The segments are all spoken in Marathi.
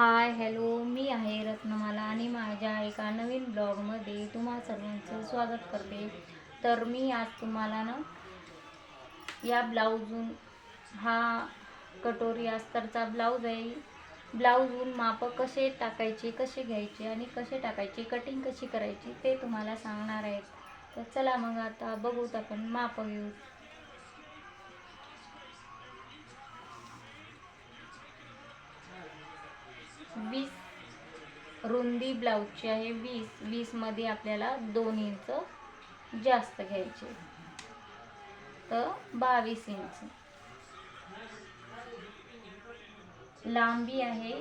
हाय हॅलो मी आहे रत्नमाला आणि माझ्या एका नवीन ब्लॉगमध्ये तुम्हा सर्वांचं स्वागत करते. तर मी आज तुम्हाला ना या ब्लाऊजून हा कटोरी अस्तरचा ब्लाऊज आहे. ब्लाऊजून मापं कसे टाकायचे कसे घ्यायचे आणि कसे टाकायचे कटिंग कशी करायची ते तुम्हाला सांगणार आहेत तर चला मग आता बघूत आपण माप घेऊ वीस रुंदी ब्लाऊजची आहे. वीस वीसमध्ये आपल्याला दोन इंच जास्त घ्यायचे. तर बावीस इंच. लांबी आहे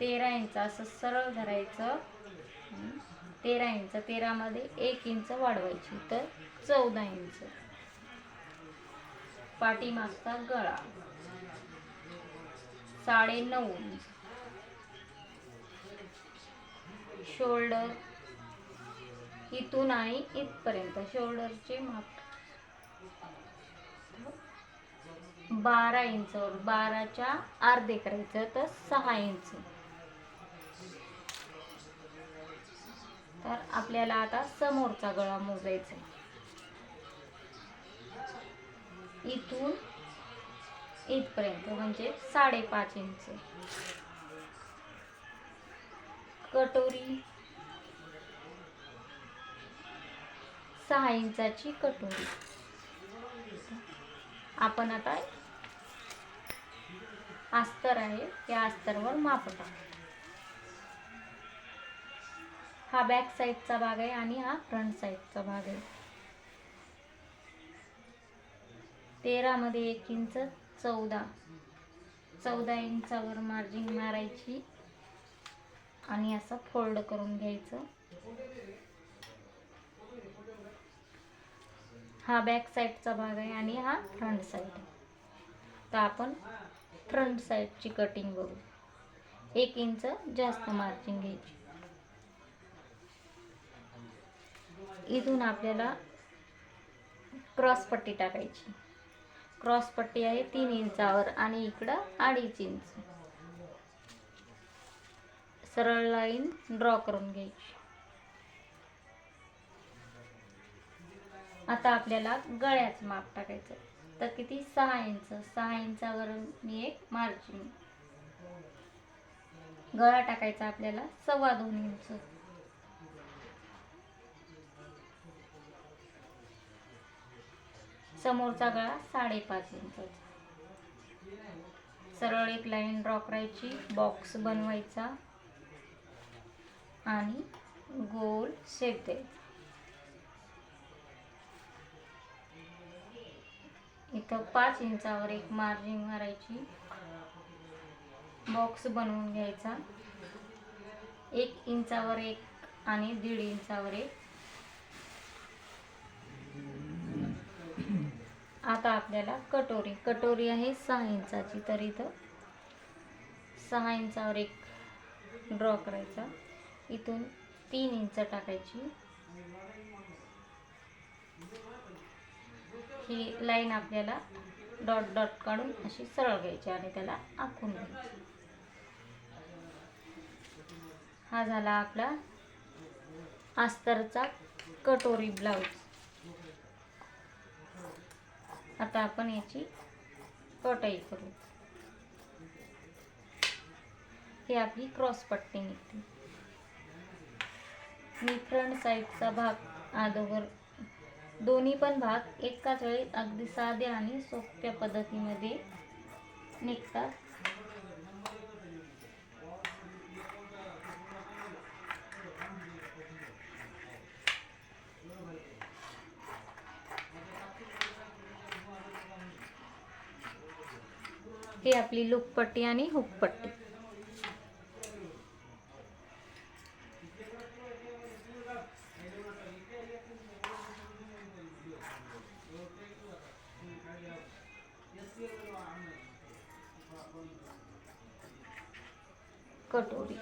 तेरा इंच. असं सरळ धरायचं. तेरा इंच. तेरामध्ये एक इंच वाढवायची. तर चौदा इंच. पाठीमागचा गळा. साडे नऊ इंच. शोल्डर. इथून आणि इथपर्यंत. शोल्डरचे माप. बारा इंचवर बाराच्या अर्धे करायचं तर सहा इंच. तर आपल्याला आता समोरचा गळा मोजायचा इथून इथपर्यंत म्हणजे साडेपाच इंच. कटोरी. सहा इंचाची कटोरी. आपण आता अस्तर आहे त्या अस्तरवर माप टाकू हा बॅक साईडचा भाग आहे आणि हा फ्रंट साईडचा भाग आहे. तेरामध्ये एक इंच चौदा. चौदा इंचावर मार्जिन मारायची. आणि असं फोल्ड करून घ्यायचं. हा बॅक साईडचा भाग आहे आणि हा फ्रंट साईड तर आपण फ्रंट साईडची कटिंग बघू. एक इंच जास्त मार्जिन घ्यायची. इथून आपल्याला क्रॉस पट्टी टाकायची. क्रॉस पट्टी आहे तीन इंचावर आणि इकडं अडीच इंच. सरळ लाईन ड्रॉ करून घ्यायची. आता आपल्याला गळ्याचं माप टाकायचं. तर किती? सहा इंच. सहा इंचावर मी एक मार्जिन गळा टाकायचा आपल्याला सव्वा दोन इंच. समोरचा गळा साडेपाच इंचाचा सरळ एक लाईन ड्रॉ करायची. बॉक्स बनवायचा. आणि गोल शेप. दे इथं पाच इंचावर एक मार्जिन मारायची बॉक्स बनवून घ्यायचा. एक इंचावर एक आणि दीड इंचावर एक. आता आपल्याला कटोरी कटोरी आहे सहा इंचाची तर इथं सहा इंचावर एक ड्रॉ करायचा. इथून तीन इंच टाकायची. ही लाईन आपल्याला डॉट डॉट काढून अशी सरळ घ्यायची आणि त्याला आखून घ्यायची. हा झाला आपला अस्तरचा कटोरी ब्लाऊज. आता आपण याची कटाई करू. ही आपली क्रॉस पट्टी निघते. मी फ्रंट साईडचा भाग अगोदर दोन्ही पण भाग एकाच वेळी अगदी साध्या आणि सोप्या पद्धतीमध्ये निघतात. ही आपली लुकपट्टी आणि हुकपट्टी. कटोरी.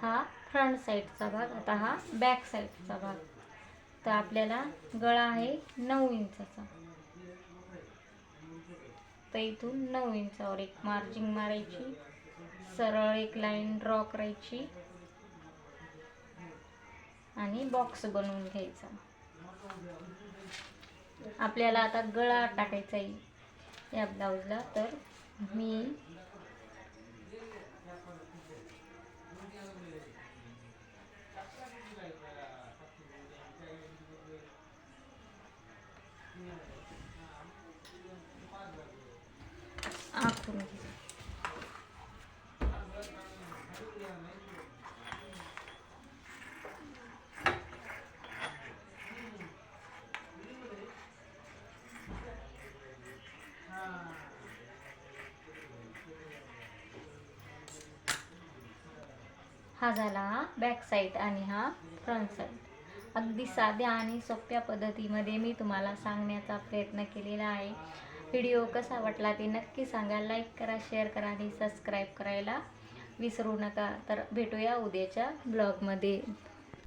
हा फ्रंट साईडचा भाग आता हा बॅक साईडचा भाग. तर आपल्याला गळा आहे नऊ इंचाचा. तर इथून नऊ इंचावर एक मार्जिंग मारायची सरळ एक लाईन ड्रॉ करायची आणि बॉक्स बनवून घ्यायचा. आपल्याला आता गळा टाकायचा आहे या ब्लाऊजला तर मी आखून हा झाला हा बॅक साईड आणि हा फ्रंट साईड अगदी साध्या आणि सोप्या पद्धतीमध्ये मी तुम्हाला सांगण्याचा प्रयत्न केलेला आहे. व्हिडिओ कसा वाटला ते नक्की सांगा. लाईक करा शेअर करा आणि सबस्क्राईब करायला विसरू नका. तर भेटूया उद्याच्या ब्लॉगमध्ये